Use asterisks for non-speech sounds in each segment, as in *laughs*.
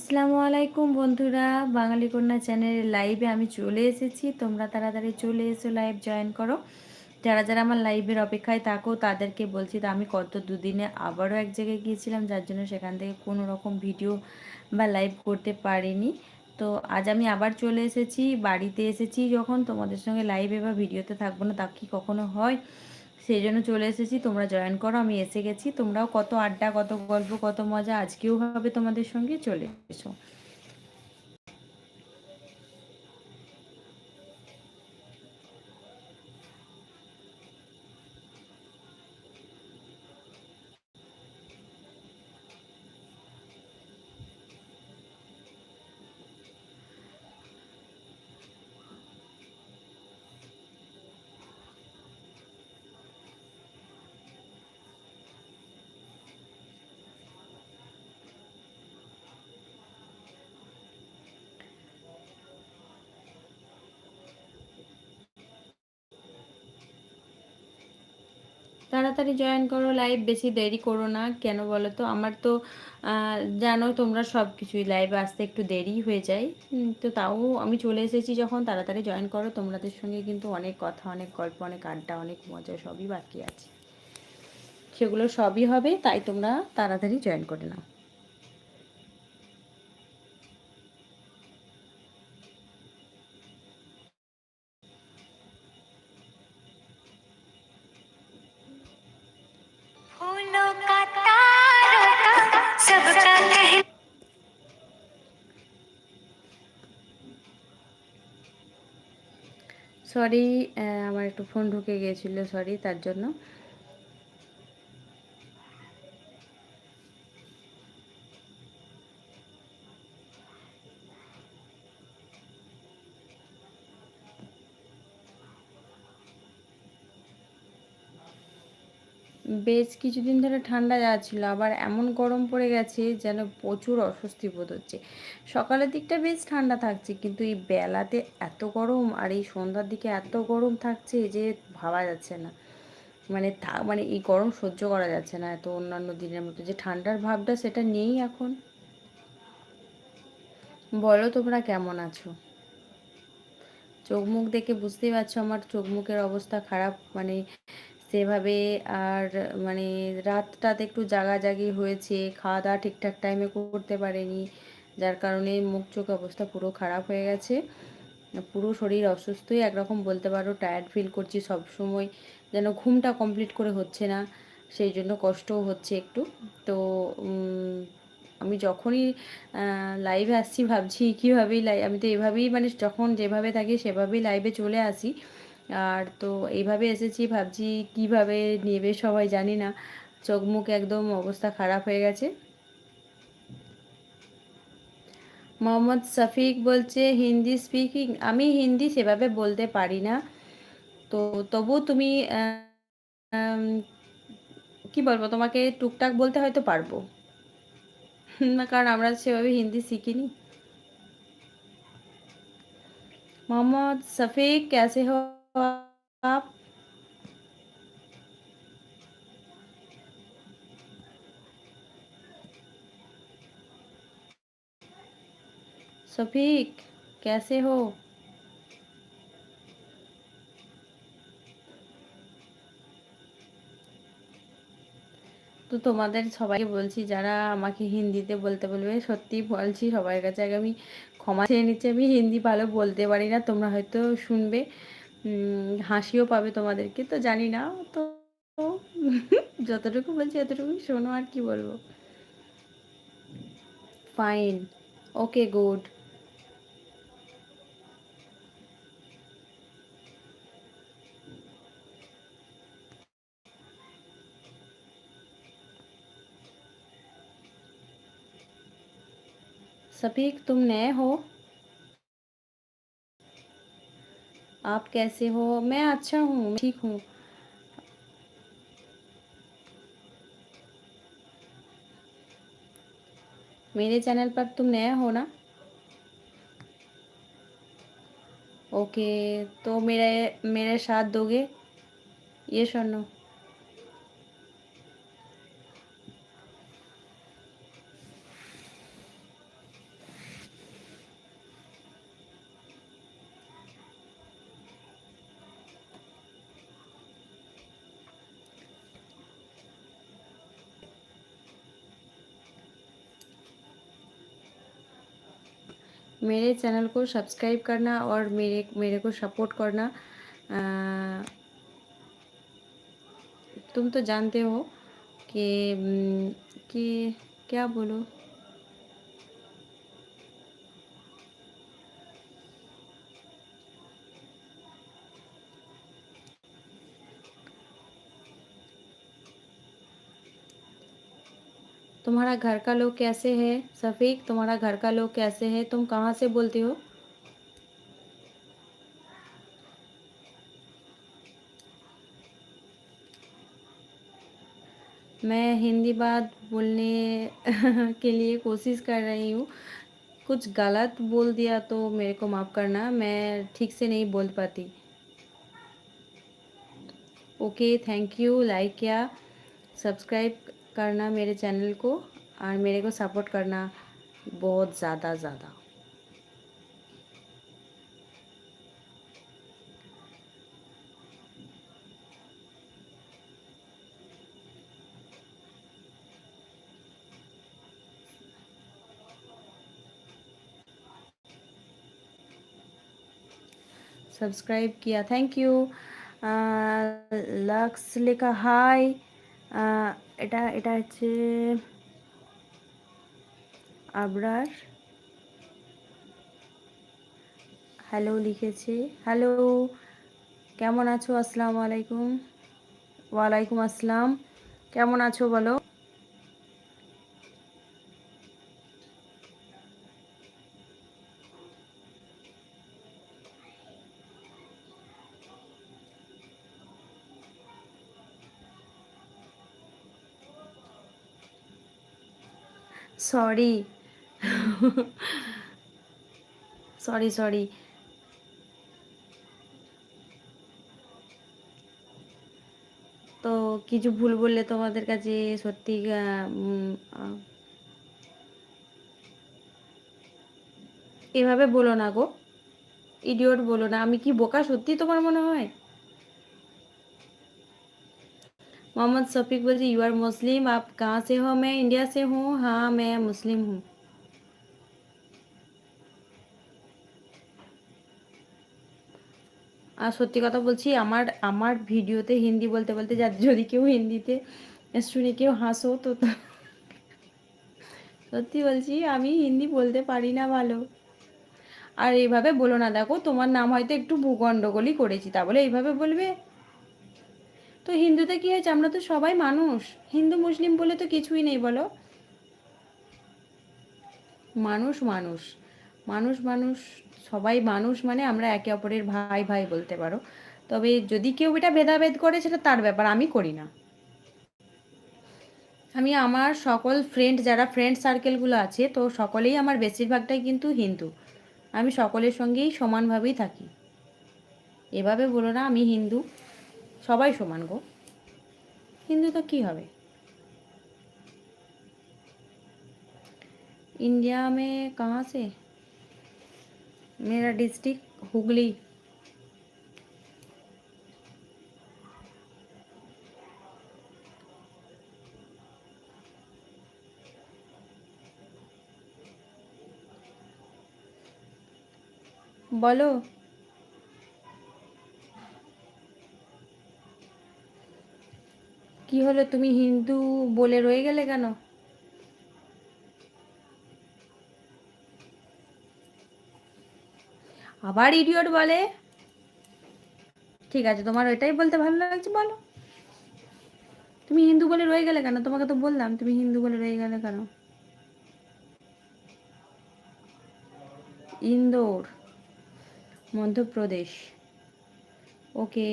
আসসালামু আলাইকুম বন্ধুরা, বাঙালি কন্যা চ্যানেলের লাইভে আমি চলে এসেছি। তোমরা তাড়াতাড়ি চলে এসো লাইভ জয়েন করো। যারা যারা আমার লাইভের অপেক্ষায় থাকো, তাদেরকে বলছি তো আমি কত দুদিনে আবারও এক জায়গায় গিয়েছিলাম, যার জন্য সেখান থেকে কোনো রকম ভিডিও বা লাইভ করতে পারিনি। তো আজ আমি আবার চলে এসেছি, বাড়িতে এসেছি। যখন তোমাদের সঙ্গে লাইভে বা ভিডিওতে থাকব না, তা কি কখনো হয়? সেই জন্য চলে এসেছি, তোমরা জয়েন করো, আমি এসে গেছি, তোমরাও কত আড্ডা, কত গল্প, কত মজা, আজকেও হবে তোমাদের সঙ্গে, চলে এসো। তাড়াতাড়ি জয়েন করো লাইভ বেশি দেরি করো না। কেন বলো তো? আমার তো জানো তোমরা সব কিছুই লাইভ আসতে একটু দেরি হয়ে যায়। তো তাও আমি চলে এসেছি যখন, তাড়াতাড়ি জয়েন করো। তোমাদের সঙ্গে কিন্তু অনেক কথা, অনেক গল্প, অনেক আড্ডা, অনেক মজা সবই বাকি আছে। সেগুলো সবই হবে, তাই তোমরা তাড়াতাড়ি জয়েন করে নাও। সরি আমার একটু ফোন ঢুকে গিয়েছিল সরি তার জন্য। বেশ কিছুদিন ধরে ঠান্ডা যাচ্ছিল, আবার এমন গরম পড়ে গেছে যেন প্রচুর অস্বস্তি বোধ হচ্ছে। সকালের দিকটা বেশ ঠান্ডা থাকছে, কিন্তু এই বেলাতে এত গরম আর এই সন্ধ্যার দিকে এত গরম থাকছে যে ভাবা যাচ্ছে না। মানে মানে এই গরম সহ্য করা যাচ্ছে না এত অন্যান্য দিনের মতো। যে ঠান্ডার ভাবটা সেটা নেই এখন। বলো তোমরা কেমন আছো? চোখ মুখ দেখে বুঝতেই পারছ আমার চোখ মুখের অবস্থা খারাপ মানে সেভাবে আর মানে রাতটাতে একটু জাগাজাগি হয়েছে খাওয়া দাওয়া ঠিকঠাক টাইমে করতে পারেনি, যার কারণে মুখ চোখ অবস্থা পুরো খারাপ হয়ে গেছে। পুরো শরীর অসুস্থই, একরকম বলতে পারো টায়ার্ড ফিল করছি সব সময়, যেন ঘুমটা কমপ্লিট করে হচ্ছে না, সেই জন্য কষ্টও হচ্ছে একটু। তো আমি যখনই লাইভে আসছি, ভাবছি কীভাবেই লাই, আমি তো এভাবেই মানে যখন যেভাবে থাকি সেভাবেই লাইভে চলে আসি। আর তো এইভাবে এসেছি, ভাবছি কীভাবে নেবে সবাই জানি না। চোখ মুখ একদম অবস্থা খারাপ হয়ে গেছে। মোহাম্মদ শফিক বলছে, হিন্দি স্পিকিং আমি হিন্দি সেভাবে বলতে পারি না। তো তবু তুমি কি বলব, তোমাকে টুকটাক বলতে হয়তো পারব। *laughs* কারণ আমরা সেভাবে হিন্দি শিখিনি। মোহাম্মদ শফিক, ক্যাসে হোক आप सफीक कैसे हो তো তোমাদের সবাইকে বলছি যারা আমাকে হিন্দিতে বলতে বলবে সত্যি বলছি সবার কাছে আগে আমি ক্ষমা চেয়ে নিচ্ছি আমি হিন্দি ভালো বলতে পারি না তোমরা হয়তো শুনবে হাসিও পাবে তোমাদেরকে তো জানি না তো যতটুকু বলছি এতটুকু শোনো আর কি বলবো ফাইন ওকে গুড सफीक तुम नए हो आप कैसे हो? मैं अच्छा हूँ ठीक हूँ। मेरे चैनल पर तुम नया हो ना? ओके तो मेरे मेरे साथ दोगे? ये सुनो। मेरे चैनल को सब्सक्राइब करना और मेरे मेरे को सपोर्ट करना आ, तुम तो जानते हो कि उम, कि क्या बोलो तुम्हारा घर का लोग कैसे है? सफ़ीक, तुम्हारा घर का लोग कैसे है? तुम कहाँ से बोलते हो? मैं हिंदी बात बोलने *laughs* के लिए कोशिश कर रही हूँ। कुछ गलत बोल दिया तो मेरे को माफ़ करना, मैं ठीक से नहीं बोल पाती। ओके, थैंक यू, लाइक किया, सब्सक्राइब करना मेरे चैनल को और मेरे को सपोर्ट करना बहुत ज़्यादा ज़्यादा। सब्सक्राइब किया थैंक यू लक्स लिखा हाय এটা এটা হচ্ছে আবরার। হ্যালো লিখেছে। হ্যালো কেমন আছো? আসসালামু আলাইকুম। ওয়ালাইকুম আসসালাম। কেমন আছো বলো? সরি সরি সরি তো কিছু ভুল বললে তোমাদের কাছে সত্যি এভাবে বলো না গো। ইডিওট বলো না। আমি কি বোকা সত্যি তোমার মনে হয়? मोहम्मद शफीक बोल यू आर मुस्लिम आप कहाँ से हो मैं इंडिया से हूँ हाँ मैं मुस्लिम हूँ আর সত্যি কথা বলছি আমার আমার ভিডিওতে হিন্দি বলতে বলতে যদি কেউ হিন্দিতে শুনে কেউ হাসো তো সত্যি বলছি আমি হিন্দি বলতে পারি না ভালো আর এইভাবে বলো না দেখো তোমার নাম হয়তো একটু ভূগণ্ডগোলই করেছি তা বলে এইভাবে বলবে তো হিন্দুতে কী হয়েছে? আমরা তো সবাই মানুষ। হিন্দু, মুসলিম বলে তো কিছুই নেই, বলো। মানুষ মানুষ। মানুষ মানুষ, সবাই মানুষ মানে আমরা একে অপরের ভাই ভাই বলতে পারো। তবে যদি কেউ এটা ভেদাভেদ করে, সেটা তার ব্যাপার, আমি করি না। আমি আমার সকল ফ্রেন্ড যারা ফ্রেন্ড সার্কেলগুলো আছে, তো সকলেই আমার বেশিরভাগটাই কিন্তু হিন্দু। আমি সকলের সঙ্গেই সমানভাবেই থাকি। এভাবে বলো না, আমি হিন্দু। সবাই সমান গো হিন্দু তো কী হবে इंडिया में कहाँ से मेरा डिस्ट्रिक्ट हुगली বলো হলো তুমি হিন্দু বলে রয়ে গেলে কেন? আবার ইডিয়ট বলে? ঠিক আছে, তোমার ওইটাই বলতে ভালো লাগছে, বলো। তুমি হিন্দু বলে রয়ে গেলে কেন? তোমাকে তো বললাম, তুমি হিন্দু বলে রয়ে গেলে কেন? ইন্দোর, মধ্যপ্রদেশ। ওকে।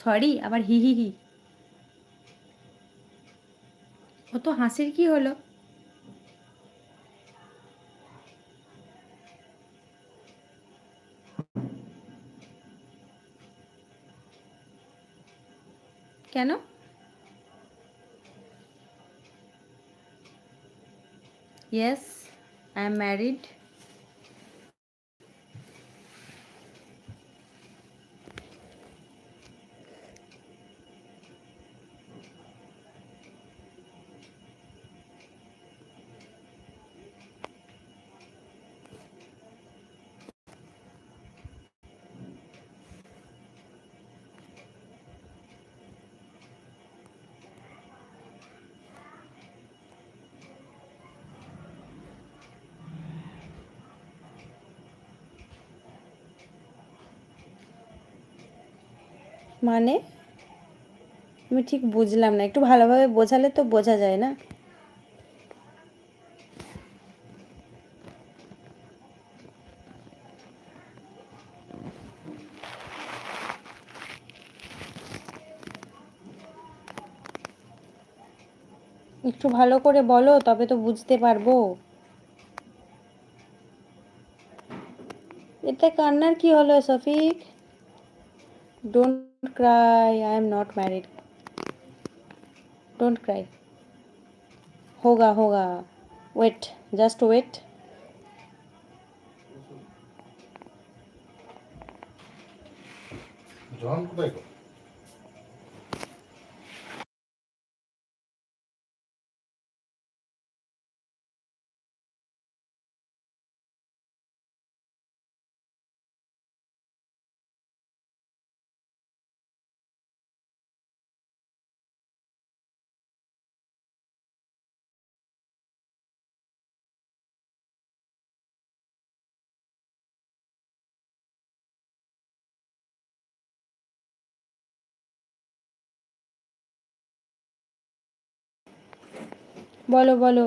সরি আবার হি হি হি। অত হাসির কি হলো? কেন? ইয়েস আই এম ম্যারিড মানে? আমি ঠিক বুঝলাম না, একটু ভালোভাবে বোঝালে তো বোঝা যায় না? একটু ভালো করে বলো, তবে তো বুঝতে পারব। এতে কান্নার কি হলো Shafiq don't Don't cry, I am not married. Don't cry. Hoga, hoga. Wait, just wait. John, go? বলো বলো।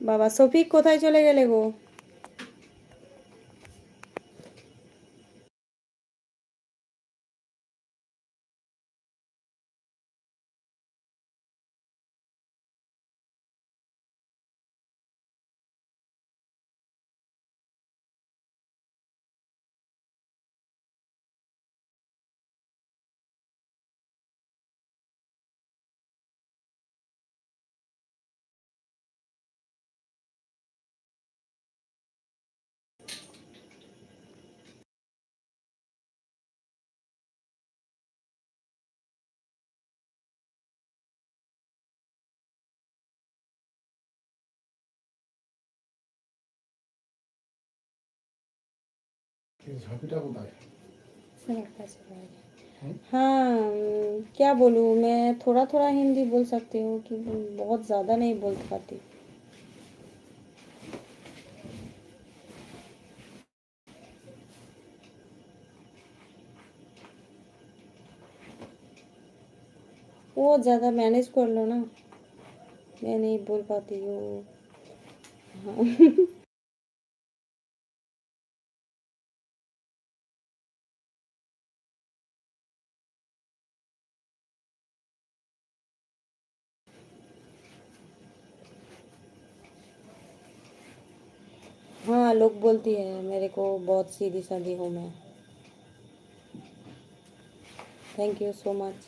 বাবা সফিক কোথায় চলে গেলে গো? ঝাঁপিটা কোথায় मेरे पास है। हाँ अम, क्या बोलूँ मैं थोड़ा थोड़ा हिंदी बोल सकती हूँ कि बहुत ज़्यादा नहीं बोल पाती वो ज़्यादा मैनेज कर लो ना मैं नहीं बोल पाती हूँ हाँ *laughs* हाँ लोग बोलती है, मेरे को बहुत सीधी सादी हूँ मैं। Thank you so much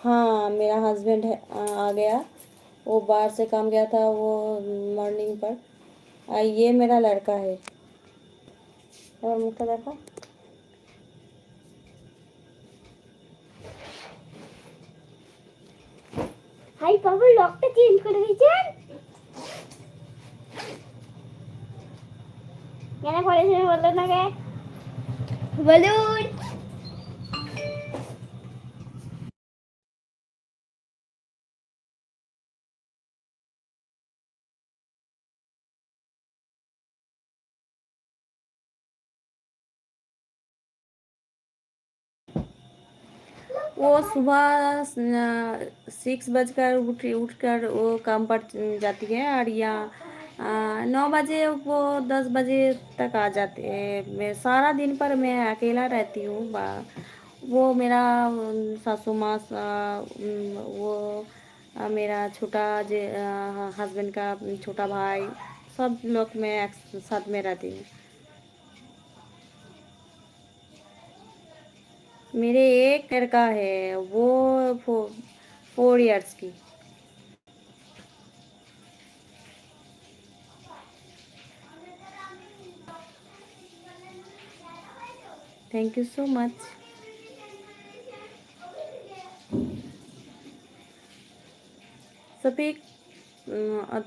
हाँ मेरा हस्बैंड है आ आ गया वो बाहर से काम गया था वो मॉर्निंग पर आ, ये मेरा लड़का है और मुखटा देखो হাই বাবা লকটা চেঞ্জ করে দিয়েছেন क्या ना कॉलेज में बोलो ना क्या बलून। वो सुबह सिक्स बजकर उठ उठ कर वो काम पर जाती है और यहाँ नौ बजे वो दस बजे तक आ जाते हैं। मैं सारा दिन पर मैं अकेला रहती हूँ। वो मेरा सासू माँ सा- वो मेरा छोटा जे हस्बैंड का छोटा भाई सब लोग मैं साथ में रहती हूँ। मेरे एक लड़का है वो फो, फोर इयर्स की। थैंक यू सो मच अ-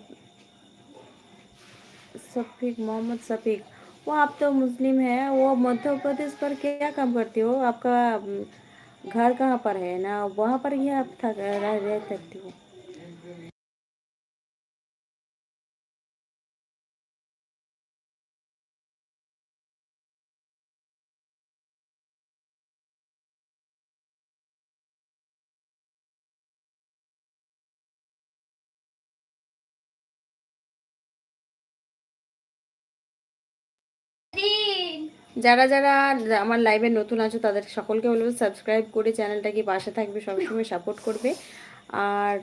सफीक मोहम्मद सफीक वो आप तो मुस्लिम है, वो मध्य प्रदेश पर क्या काम करती हो? आपका घर कहाँ पर है ना? वहाँ पर ही आप रह सकती हो। যারা যারা আমার লাইভে নতুন আছো তাদের সকলকে বলব সাবস্ক্রাইব করে চ্যানেলটাকে পাশে থাকবে, সবসময় সাপোর্ট করবে। আর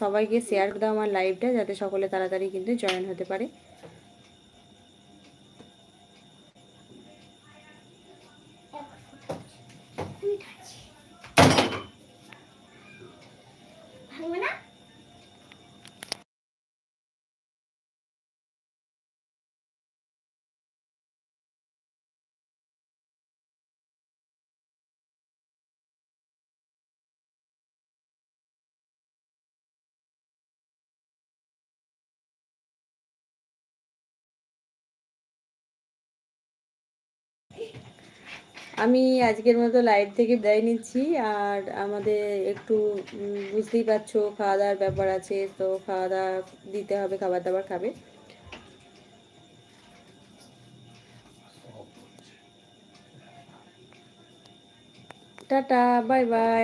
সবাইকে শেয়ার দাও আমার লাইভটা যাতে সকলে তাড়াতাড়ি কিন্তু জয়েন হতে পারে। আমি আজকের মতো লাইট থেকে বিদায় নিচ্ছি। আর আমাদের একটু বুঝতেই পারছ খাওয়া দাওয়ার ব্যাপার আছে, তো খাওয়া দাওয়া দিতে হবে খাবার দাবার খাবে। Tata bye bye